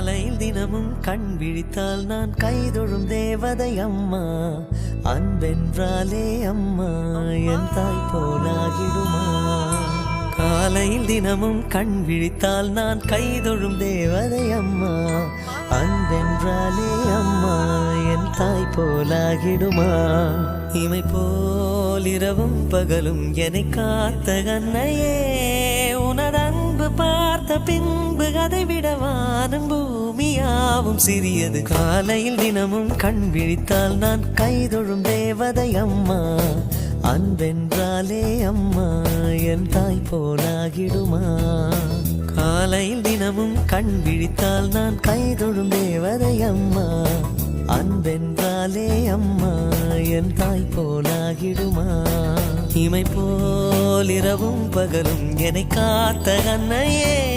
காலையில் தினமும் கண் விழித்தால் நான் கைதொழும் தேவதை அம்மா. அன்பென்றாலே அம்மா என் தாய் போலாகிடுமா. காலையில் தினமும் கண் விழித்தால் நான் கைதொழும் தேவதை அம்மா. அன்பென்றாலே அம்மா என் தாய் போலாகிடுமா. இமை போல் இரவும் பகலும் என்னை காத்த கண்ணையே உனது அன்பு பா பார்த்த பின்பு அதை விட வானம் பூமியாவும் சிறியது. காலையில் தினமும் கண் விழித்தால் நான் கைதொழும் தேவதை அம்மா. அன்பென்றாலே அம்மா என் தாய் போலாகிடுமா? காலையில் தினமும் கண் விழித்தால் நான் கைதொழும் தேவதை அம்மா. அன்பென்றாலே அம்மா என் தாய் போலாகிடுமா? இமை போல் இரவும் பகலும் என்னை காத்த கண்ணையே.